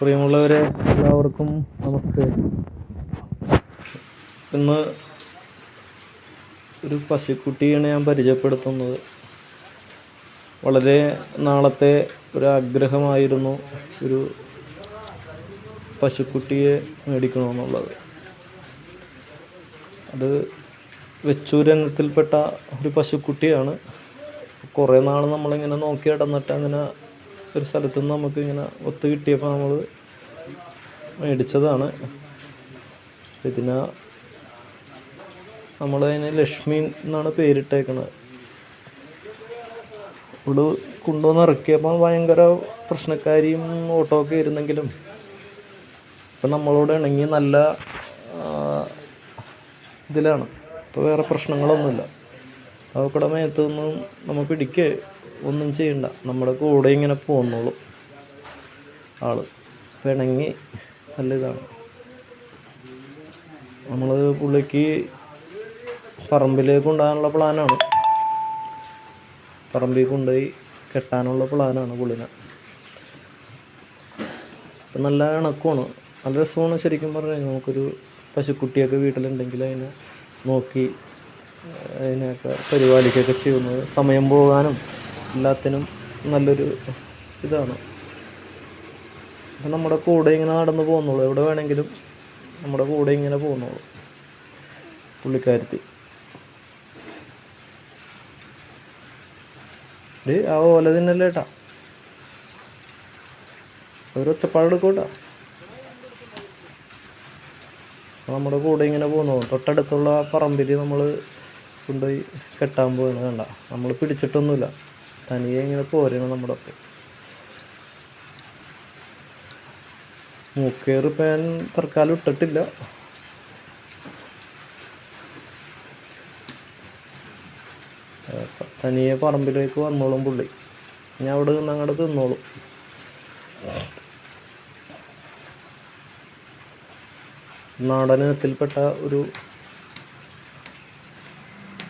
പ്രിയമുള്ളവരെ എല്ലാവർക്കും നമസ്കാരം. ഇന്ന് ഒരു പശുക്കുട്ടിയാണ് ഞാൻ പരിചയപ്പെടുത്തുന്നത്. വളരെ നാളത്തെ ഒരു ആഗ്രഹമായിരുന്നു ഒരു പശുക്കുട്ടിയെ മേടിക്കണമെന്നുള്ളത്. അത് വെച്ചൂരെന്നത്തിൽപ്പെട്ട ഒരു പശുക്കുട്ടിയാണ്. കുറേ നാൾ നമ്മളിങ്ങനെ നോക്കി നടന്നിട്ട് അങ്ങനെ ഒരു സ്ഥലത്തു നിന്ന് നമുക്ക് ഇങ്ങനെ ഒത്തു കിട്ടിയപ്പോൾ നമ്മൾ മേടിച്ചതാണ്. ഇതിന് നമ്മളതിന് ലക്ഷ്മി എന്നാണ് പേരിട്ടേക്കുന്നത് ഇവിടെ കൊണ്ടുവന്ന് ഇറക്കിയപ്പോൾ ഭയങ്കര പ്രശ്നക്കാരിയും ഓട്ടമൊക്കെ ആയിരുന്നെങ്കിലും ഇപ്പം നമ്മളോട് ഇണങ്ങി നല്ല ഇതിലാണ്. ഇപ്പോൾ വേറെ പ്രശ്നങ്ങളൊന്നുമില്ല. അവക്കടെ നമുക്ക് ഇടിക്കേ ഒന്നും ചെയ്യണ്ട. നമ്മുടെ കൂടെ ഇങ്ങനെ പോന്നോളൂ ആൾ പിണങ്ങി നല്ല ഇതാണ്. നമ്മൾ പുള്ളിക്ക് പറമ്പിലേക്ക് കൊണ്ടുപോകാനുള്ള പ്ലാനാണ്. പറമ്പിൽ കൊണ്ടുപോയി കെട്ടാനുള്ള പ്ലാനാണ് പുള്ളിനെ. അപ്പം നല്ല ഇണക്കമാണ്. നല്ല രസമാണ് ശരിക്കും പറഞ്ഞു നമുക്കൊരു പശുക്കുട്ടിയൊക്കെ വീട്ടിലുണ്ടെങ്കിൽ അതിനെ നോക്കി അതിനെയൊക്കെ പരിപാലിക്കുകയൊക്കെ ചെയ്യുന്നത്. സമയം പോകാനും എല്ലാത്തിനും നല്ലൊരു ഇതാണ്. അപ്പം നമ്മുടെ കൂടെ ഇങ്ങനെ നടന്നു പോകുന്നുള്ളൂ. എവിടെ വേണമെങ്കിലും നമ്മുടെ കൂടെ ഇങ്ങനെ പോകുന്നുള്ളൂ. പുള്ളിക്കാരത്തി. ആ ഓല തിന്നല്ലേ ഏട്ടാ? ഒരു ഒച്ചപ്പാടെടുക്കൂട്ടാ നമ്മുടെ കൂടെ ഇങ്ങനെ പോകുന്നു. തൊട്ടടുത്തുള്ള പറമ്പിൽ നമ്മൾ കൊണ്ടുപോയി കെട്ടാൻ പോവുകയാണ്. വേണ്ട നമ്മൾ പിടിച്ചിട്ടൊന്നുമില്ല. തനിയെ ഇങ്ങനെ പോരണം നമ്മുടെ ഒപ്പം മൂക്കേറ് പാൻ തർക്കാലം ഇട്ടിട്ടില്ല. തനിയെ പറമ്പിലേക്ക് വന്നോളും പുള്ളി. ഞാൻ അവിടെ നിന്ന് അങ്ങോട്ട് തിന്നോളും. നാടനത്തിൽപ്പെട്ട ഒരു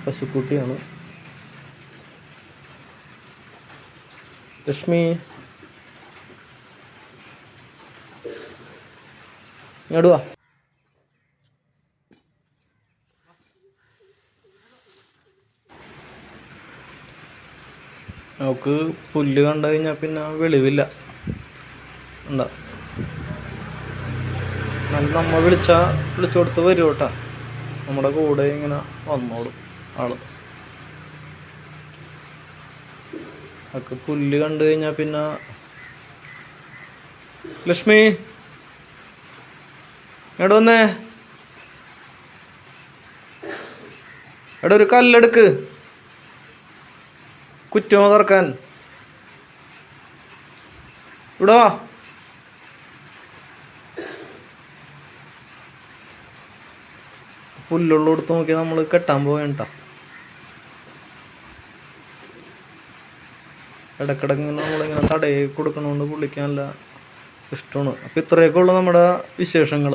പശുക്കുട്ടിയാണ്. ലക്ഷ്മി ഇങ്ങോട്ട് വാ നമുക്ക് പുല്ല് കണ്ടു കഴിഞ്ഞാൽ പിന്നെ വെളിവില്ല. എന്താ? നല്ല നമ്മൾ വിളിച്ചാൽ വിളിച്ചു കൊടുത്ത് വരും കേട്ടാ. നമ്മുടെ കൂടെ ഇങ്ങനെ വന്നോളും ആൾ. ഒക്കെ പുല്ല് കണ്ടു കഴിഞ്ഞാൽ പിന്നെ ലക്ഷ്മി. എവിടെ വന്നേ? എടാ ഒരു കല്ലെടുക്ക്. കുറ്റമോ തുറക്കാൻ? ഇവിടോ പുല്ലുള്ള കൊടുത്ത് നോക്കി നമ്മൾ കെട്ടാൻ പോകണ്ട ഇടക്കിടക്ക് നമ്മളിങ്ങനെ തടയി കൊടുക്കണോണ്ട് പുള്ളിക്ക് ഇഷ്ടമാണ്. അപ്പം ഇത്രയൊക്കെ ഉള്ളു നമ്മുടെ വിശേഷങ്ങൾ